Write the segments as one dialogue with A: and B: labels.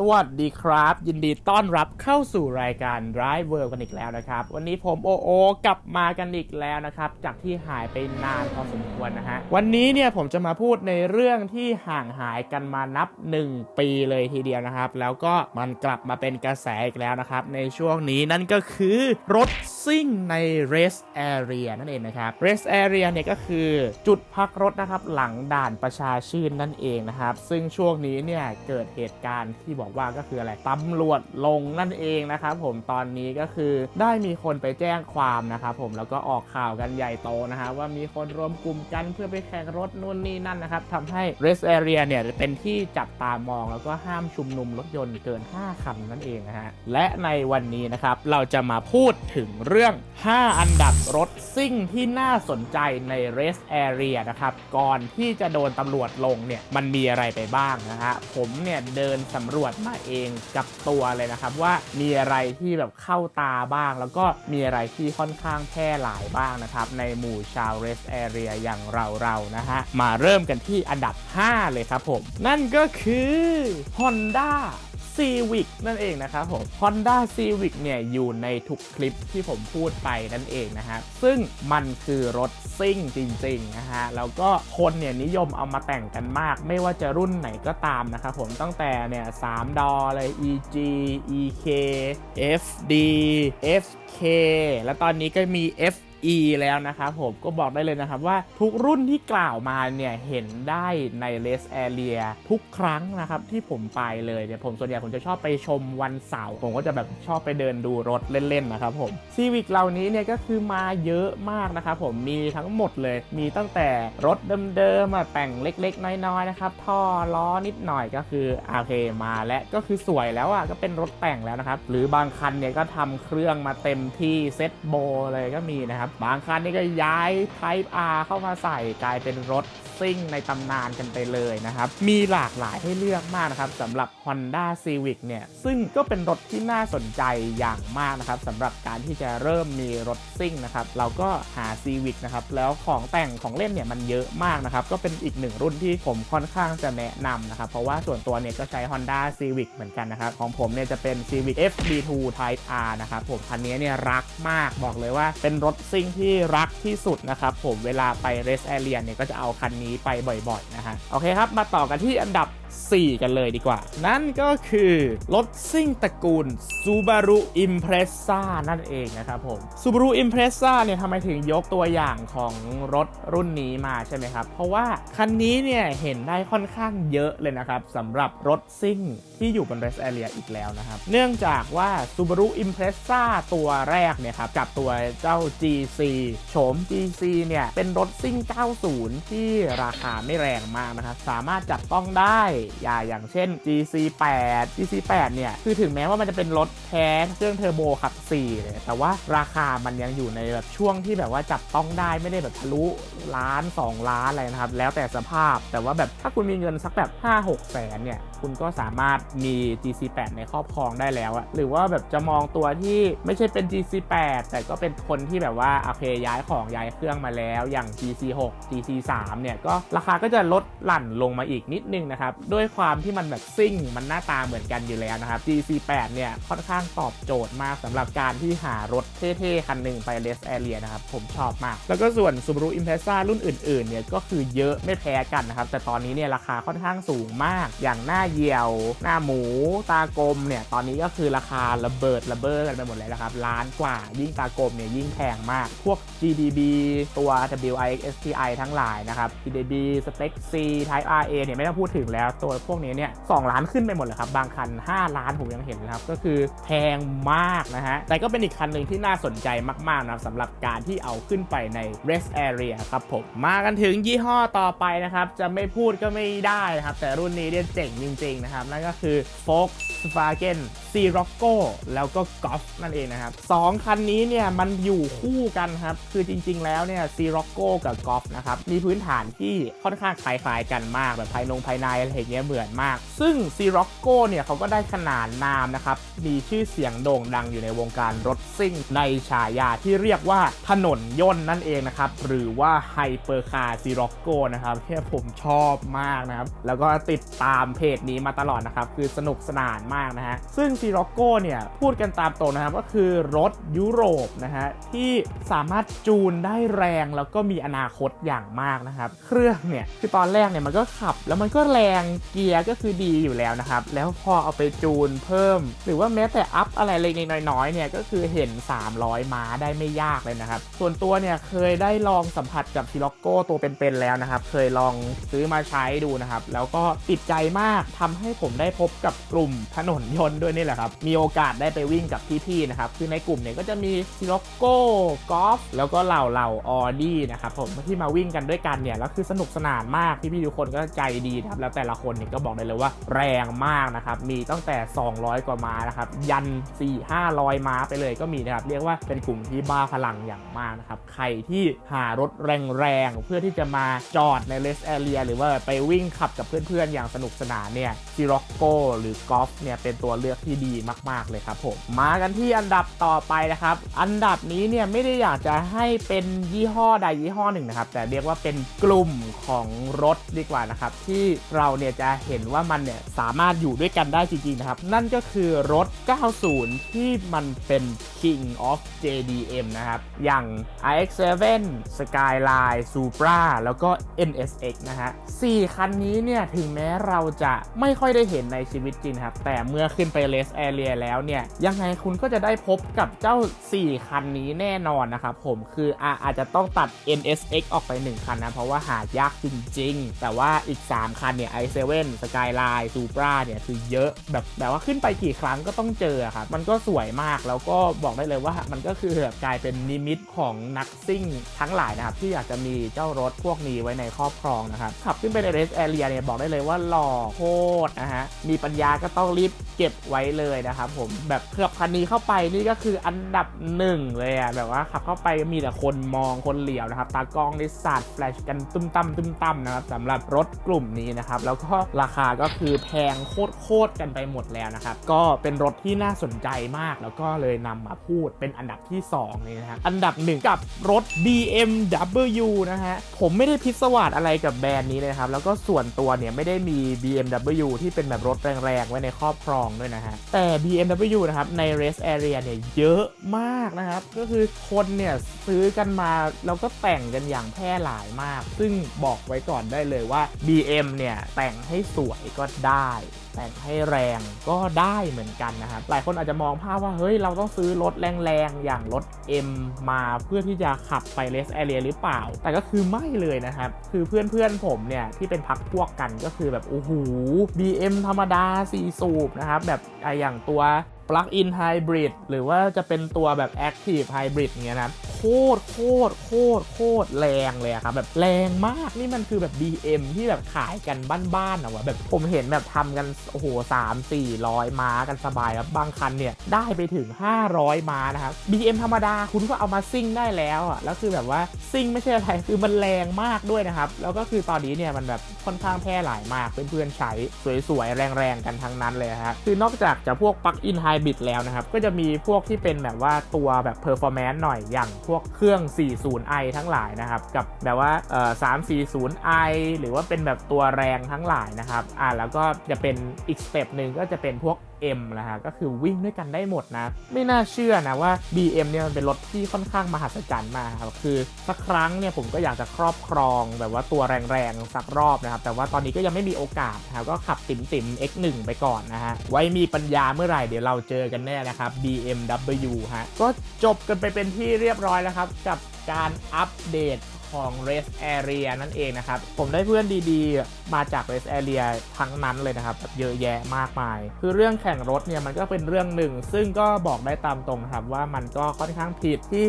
A: สวัสดีครับ ยินดีต้อนรับเข้าสู่รายการ Drive World กันอีกแล้วนะครับ วันนี้ผมโอโอกลับมากันอีกแล้วนะครับ จากที่หายไปนานพอสมควรนะฮะ วันนี้เนี่ยผมจะมาพูดในเรื่องที่ห่างหายกันมานับ 1 ปีเลยทีเดียวนะครับ แล้วก็มันกลับมาเป็นกระแสอีกแล้วนะครับ ในช่วงนี้นั่นก็คือรถ ซิ่งใน Rest Area นั่นเองนะครับ Rest Area เนี่ยก็คือจุดพักรถนะครับหลังด่านประชาชื่นนั่นเองนะครับ ซึ่งช่วงนี้เนี่ยเกิดเหตุการณ์ที่บอกว่าก็คืออะไรตำรวจลงนั่นเองนะครับผมตอนนี้ก็คือได้มีคนไปแจ้งความนะครับผมแล้วก็ออกข่าวกันใหญ่โตนะฮะว่ามีคนรวมกลุ่มกันเพื่อไปแข่งรถนู่นนี่นั่นนะครับทำให้ Rest Area เนี่ยเป็นที่จับตามองแล้วก็ห้ามชุมนุมรถยนต์เกิน 5คันนั่นเองนะฮะและในวันนี้นะครับเราจะมาพูดถึงเรื่อง5 อันดับรถซิ่งที่น่าสนใจใน Rest Area นะครับ ก่อนที่จะโดนตำรวจลงเนี่ย มันมีอะไรไปบ้างนะฮะ ผมเนี่ยเดินสำรวจมาเองกับตัวเลยนะครับ ว่ามีอะไรที่แบบเข้าตาบ้าง แล้วก็มีอะไรที่ค่อนข้างแพร่หลายบ้างนะครับ ในหมู่ชาว Rest Area อย่างเราๆนะฮะ มาเริ่มกันที่อันดับ 5 เลยครับผม นั่นก็คือ Honda Civic นั่นเองนะครับผม Honda Civic เนี่ยอยู่ในทุกคลิปที่ผมพูดไปนั่นเองนะฮะ ซึ่งมันคือรถซิ่งจริงๆนะฮะ แล้วก็คนเนี่ยนิยมเอามาแต่งกันมาก ไม่ว่าจะรุ่นไหนก็ตามนะครับผม ตั้งแต่เนี่ย3ดอเลย EG EK FD FK แล้วตอนนี้ก็มี F E แล้วนะครับผมก็บอกได้เลยนะครับว่าทุกรุ่นที่กล่าวมาเนี่ยเห็นได้ใน Rest Area ทุกครั้งนะครับที่ผมไปเลยเนี่ยผมส่วนใหญ่ผมจะชอบไปชมวันเสาร์ผมก็จะแบบชอบไปเดินดูรถเล่นๆนะครับผมซีวิกเหล่านี้เนี่ยก็คือมาเยอะมากนะครับผมมีทั้งหมดเลย มีตั้งแต่รถเดิมๆมาแต่งเล็กๆ น้อยๆนะครับท่อล้อนิดหน่อยก็คือโอเคมาและก็คือสวยแล้วอะก็เป็นรถแต่งแล้วนะครับหรือบางคันเนี่ยก็ทำเครื่องมาเต็มที่เซ็ตโบเลยก็มีนะครับบางคันนี่ก็ย้าย Type R เข้ามาใส่กลายเป็นรถ ซิ่งในตำนานกันไปเลยนะครับ มีหลากหลายให้เลือกมากนะครับสำหรับ Honda Civic เนี่ย ซึ่งก็เป็นรถที่น่าสนใจอย่างมากนะครับสำหรับการที่จะเริ่มมีรถซิ่งนะครับเราก็หา Civic นะครับแล้วของแต่งของเล่นเนี่ยมันเยอะมากนะครับก็เป็นอีกหนึ่งรุ่นที่ผมค่อนข้างจะแนะนำนะครับเพราะว่าส่วนตัวเนี่ยก็ใช้ Honda Civic เหมือนกันนะครับของผมเนี่ยจะเป็น Civic FD2 Type R นะครับผมคันนี้เนี่ยรักมากบอกเลยว่าเป็นรถซิ่งที่รักที่สุดนะครับผมเวลาไป Rest Area เนี่ยก็จะเอาคันนี้ไปบ่อยๆนะฮะโอเคครับมาต่อกันที่อันดับ 4 กันเลยดีกว่า นั่นก็คือรถซิ่งตระกูล Subaru Impreza นั่นเองนะครับผม Subaru Impreza เนี่ยทำไมถึงยกตัวอย่างของรถรุ่นนี้มาใช่ไหมครับ เพราะว่าคันนี้เนี่ยเห็นได้ค่อนข้างเยอะเลยนะครับสำหรับรถซิ่งที่อยู่บน Rest Area อีกแล้วนะครับ เนื่องจากว่า Subaru Impreza ตัวแรกเนี่ยครับกับตัวเจ้า GC โฉม GC เนี่ยเป็นรถซิ่ง 90 ที่ราคาไม่แรงมากนะครับ สามารถจับต้องได้อย่าอย่างเช่น GC8 GC8 เนี่ย คือถึงแม้ว่ามันจะเป็นรถแท้เครื่องเทอร์โบขับ4เลยแต่ว่าราคามันยังอยู่ในแบบช่วงที่แบบว่าจับต้องได้ไม่ได้แบบทะลุล้าน 2 ล้านอะไรนะครับ แล้วแต่สภาพแต่ว่าแบบถ้าคุณมีเงินสักแบบ 5-6 แสนเนี่ย คุณก็สามารถมี GC8 ในครอบครองได้แล้วอะหรือว่าแบบจะมองตัวที่ไม่ใช่เป็น GC8 แต่ก็เป็นคนที่แบบว่าโอเคย้ายของย้ายเครื่องมาแล้วอย่าง GC6 GC3 เนี่ยก็ราคาก็จะลดหลั่นลงมาอีกนิดนึงนะครับด้วยความที่มันแบบซิ่งมันหน้าตาเหมือนกันอยู่แล้วนะครับ GC8 เนี่ยค่อนข้างตอบโจทย์มากสำหรับการที่หารถเท่ๆ คันหนึ่งไป Rest Area นะครับ ผมชอบมาก แล้วก็ส่วน Subaru Impreza รุ่นอื่นๆเนี่ยก็คือเยอะไม่แพ้กันนะครับ แต่ตอนนี้เนี่ยราคาค่อนข้างสูงมาก อย่างหน้าเหี่ยว หน้าหมู ตากลมเนี่ยตอนนี้ก็คือราคาระเบิดระเบ้อกันไปหมดเลยนะครับล้านกว่ายิ่งตากลมเนี่ยยิ่งแพงมาก พวก GDB ตัว WIX STI ทั้งหลายนะครับ GDB Spec C Type RA เนี่ยไม่ต้องพูดถึงแล้วตัวพวกนี้เนี่ยสล้านขึ้นไปหมดเลยครับ บางคัน 5 ล้านผมยังเห็นนะครับ ก็คือแพงมากนะฮะ แต่ก็เป็นอีกคันหนึ่งที่น่าสนใจมากๆนะครับสำหรับการที่เอาขึ้นไปใน rest area ครับผม มากันถึงยี่ห้อต่อไปนะครับ จะไม่พูดก็ไม่ได้นะครับ แต่รุ่นนี้เนี่ยเจ๋งจริงๆนะครับ นั่นก็คือ Volkswagen ซีร็อกโกแล้วก็กอล์ฟนั่นเองนะครับสองคันนี้เนี่ยมันอยู่คู่กันครับ คือจริง ๆ แล้วเนี่ยซีร็อกโกกับกอล์ฟนะครับมีพื้นฐานที่ค่อนข้างคล้ายๆกันมากแบบภายนงภายในอะไรเงี้ยเหมือนมาก ซึ่งซีร็อกโกเนี่ยเขาก็ได้ขนานนามนะครับมีชื่อเสียงโด่งดังอยู่ในวงการรถซิ่งในฉายาที่เรียกว่าถนนย่นนั่นเองนะครับหรือว่าไฮเปอร์คาร์ซีร็อกโกนะครับที่ผมชอบมากนะครับแล้วก็ติดตามเพจนี้มาตลอดนะครับคือสนุกสนานมากนะฮะซึ่งซีร็อกโก้เนี่ย พูดกันตามตรงนะครับ ก็คือรถยุโรปนะฮะ ที่สามารถจูนได้แรงแล้วก็มีอนาคตอย่างมากนะครับ เครื่องเนี่ย คือตอนแรกเนี่ยมันก็ขับ แล้วมันก็แรงเกียร์ก็คือดีอยู่แล้วนะครับ แล้วพอเอาไปจูนเพิ่ม หรือว่าแม้แต่อัพอะไรเล็กๆน้อยๆเนี่ยก็คือเห็น 300 ม้าได้ไม่ยากเลยนะครับ ส่วนตัวเนี่ยเคยได้ลองสัมผัสกับซีร็อกโกตัวเป็นๆแล้วนะครับ เคยลองซื้อมาใช้ดูนะครับ แล้วก็ติดใจมากทำให้ผมได้พบกับกลุ่มถนนยนต์ด้วยนี่แหละครับ มีโอกาสได้ไปวิ่งกับพี่ๆนะครับ คือในกลุ่มเนี่ยก็จะมีซีร็อกโกอล์ฟแล้วก็เหล่าเหล่าออดี้นะครับผมที่มาวิ่งกันด้วยกันเนี่ยแล้วคือสนุกสนานมากพี่ๆทุกคนก็ใจดีครับแล้วแต่ละคนเนี่ยก็บอกได้เลยว่าแรงมากนะครับมีตั้งแต่ 200 กว่าม้านะครับยัน 4 500 ม้าไปเลยก็มีนะครับเรียกว่าเป็นกลุ่มที่บ้าพลังอย่างมากนะครับใครที่หารถแรงๆเพื่อที่จะมาจอดในเลสแอเรียหรือว่าไปวิ่งขับกับเพื่อนๆอย่างสนุกสนานเนี่ยซิร็อกโกหรือกอล์ฟเนี่ยเป็นตัวเลือกที่ดีมาก ๆ เลยครับผมมากันที่อันดับต่อไปนะครับ อันดับนี้เนี่ยไม่ได้อยากจะให้เป็นยี่ห้อใดยี่ห้อหนึ่งนะครับ แต่เรียกว่าเป็นกลุ่มของรถดีกว่านะครับ ที่เราเนี่ยจะเห็นว่ามันเนี่ยสามารถอยู่ด้วยกันได้จริง ๆ นะครับ นั่นก็คือรถ 90 ที่มันเป็น King of JDM นะครับ อย่าง iX7 Skyline Supra แล้วก็ NSX นะฮะ4คันนี้เนี่ยถึงแม้เราจะไม่ค่อยได้เห็นในชีวิตจริงครับ แต่เมื่อขึ้นไปเล Race Area แล้วเนี่ย ยังไงคุณก็จะได้พบกับเจ้า 4 คันนี้แน่นอนนะครับผมคืออาอาจจะต้องตัด NSX ออกไป 1 คันนะ เพราะว่าหายากจริง ๆ แต่ว่าอีก 3 คันเนี่ย i7 Skyline Supra เนี่ย คือเยอะแบบแบบว่าขึ้นไปกี่ครั้งก็ต้องเจอครับมันก็สวยมากแล้วก็บอกได้เลยว่ามันก็คือแบบกลายเป็นนิมิตของนักซิ่งทั้งหลายนะครับที่อยากจะมีเจ้ารถพวกนี้ไว้ในครอบครองนะครับขับขึ้นไปในเรสแอเรียเนี่ยบอกได้เลยว่าหล่อโคตรนะฮะมีปัญญาก็ต้องรีบเก็บไว้เลยนะครับผมแบบเคลือบคันนี้เข้าไปนี่ก็คืออันดับหนึ่งเลยอะแบบว่าขับเข้าไปมีแต่คนมองคนเหลียวนะครับตากล้องได้สาดแฟลชกันตุ้มตั้มตุ้มตั้มนะครับสำหรับรถกลุ่มนี้นะครับแล้วก็ราคาก็คือแพงโคตรๆกันไปหมดแล้วนะครับก็เป็นรถที่น่าสนใจมากแล้วก็เลยนำมาพูดเป็นอันดับที่2เลยนะฮะอันดับหนึ่งกับรถ BMW นะฮะผมไม่ได้พิศวาสอะไรกับแบรนด์นี้เลยครับแล้วก็ส่วนตัวเนี่ยไม่ได้มี BMW ที่เป็นแบบรถแรงๆไว้ในครอบครองด้วยนะฮะแต่ BMW นะครับ ใน Race Area เนี่ยเยอะมากนะครับ ก็คือคนเนี่ยซื้อกันมา แล้วก็แต่งกันอย่างแพร่หลายมาก ซึ่งบอกไว้ก่อนได้เลยว่า BM เนี่ย แต่งให้สวยก็ได้ แต่งให้แรงก็ได้เหมือนกันนะครับ หลายคนอาจจะมองภาพว่า เฮ้ย เราต้องซื้อรถแรงๆ อย่างรถ M มาเพื่อที่จะขับไปเลสแอเรียหรือเปล่า แต่ก็คือไม่เลยนะครับ คือเพื่อนๆผมเนี่ย ที่เป็นพักพวกกันก็คือแบบ โอ้โห BM ธรรมดา 4 สูบนะครับ แบบอะอย่างตัว Plug-in Hybrid หรือว่าจะเป็นตัวแบบ Active Hybrid เงี้ยนะโคคตรโคตรโคตรโคตรแรงเลยอะครับแบบแรงมากนี่มันคือแบบ BM ที่แบบขายกันบ้านๆอะวะแบบผมเห็นแบบทำกันโอ้โห3 4 0 0ม้ากันสบายครับบางคันเนี่ยได้ไปถึง 500 ม้านะครับ BM ธรรมดาคุณก็เอามาซิ่งได้แล้วอะแล้วคือแบบว่าซิ่งไม่ใช่อะไรคือมันแรงมากด้วยนะครับ แล้วก็คือตอนนี้เนี่ยมันแบบค่อนข้างแพร่หลายมากเพื่อนๆใช้สวยๆ แรงๆ กันทั้งนั้นเลยฮะคือนอกจากจะพวก Plug-in Hybrid แล้วนะครับ ก็จะมีพวกที่เป็นแบบว่าตัวแบบ performance หน่อยอย่างพวกเครื่อง 40i ทั้งหลายนะครับ กับแบบว่าเอ่อ 340i หรือว่าเป็นแบบตัวแรงทั้งหลายนะครับ อ่าแล้วก็จะเป็นอีกสเต็ปหนึ่งก็จะเป็นพวก M นะฮะก็คือวิ่งด้วยกันได้หมดนะ ไม่น่าเชื่อนะว่า BM เนี่ยมันเป็นรถที่ค่อนข้างมหัศจรรย์มากครับคือสักครั้งเนี่ยผมก็อยากจะครอบครองแบบว่าตัวแรงๆสักรอบนะครับแต่ว่าตอนนี้ก็ยังไม่มีโอกาสนะครับก็ขับติ๋มติ๋มๆ X1 ไปก่อนนะฮะไว้มีปัญญาเมื่อไหร่เดี๋ยวเราเจอกันแน่นะครับ BMW ฮะก็จบกันไปเป็นที่เรียบร้อยแล้วครับกับการอัปเดต ของ Rest Area นั่นเองนะครับ ผมได้เพื่อนดีๆ มาจาก Rest Area ทั้งนั้นเลยนะครับแบบเยอะแยะมากมาย คือเรื่องแข่งรถเนี่ยมันก็เป็นเรื่องหนึ่ง ซึ่งก็บอกได้ตามตรงครับว่ามันก็ค่อนข้างผิดที่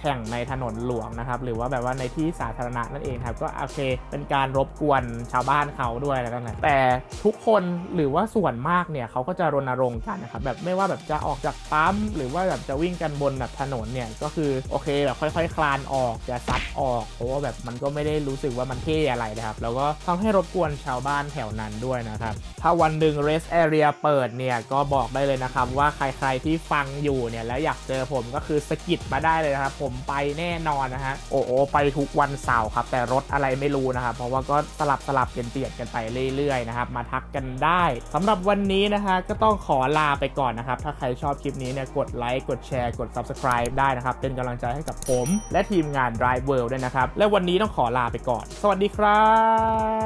A: แข่งในถนนหลวงนะครับ หรือว่าแบบว่าในที่สาธารณะนั่นเองครับ ก็โอเค เป็นการรบกวนชาวบ้านเขาด้วยแล้วกันแหละแต่ทุกคนหรือว่าส่วนมากเนี่ยเขาก็จะรณรงค์กันนะครับแบบไม่ว่าแบบจะออกจากปั๊มหรือว่าแบบจะวิ่งกันบนแบบถนนเนี่ยก็คือโอเคแบบค่อย ๆ คลานออกจะซัดออกเพราะว่าแบบมันก็ไม่ได้รู้สึกว่ามันเท่อะไรนะครับ แล้วก็ทำให้รบกวนชาวบ้านแถวนั้นด้วยนะครับ ถ้าวันหนึ่ง rest area เปิดเนี่ยก็บอกได้เลยนะครับ ว่าใครๆที่ฟังอยู่เนี่ยแล้วอยากเจอผมก็คือสะกิดมาได้เลยนะครับ ผมไปแน่นอนนะฮะโอ้โอไปทุกวันเสาร์ครับ แต่รถอะไรไม่รู้นะครับ เพราะว่าก็สลับสลับเปลี่ยนเปลี่ยนกันไปเรื่อยๆนะครับ มาทักกันได้สำหรับวันนี้นะฮะก็ต้องขอลาไปก่อนนะครับ ถ้าใครชอบคลิปนี้เนี่ยกดไลค์กดแชร์กด subscribe ได้นะครับ เป็นกำลังใจให้กับผม และทีมงาน Drive World ด้วยนะครับ และวันนี้ต้องขอลาไปก่อน สวัสดีครับ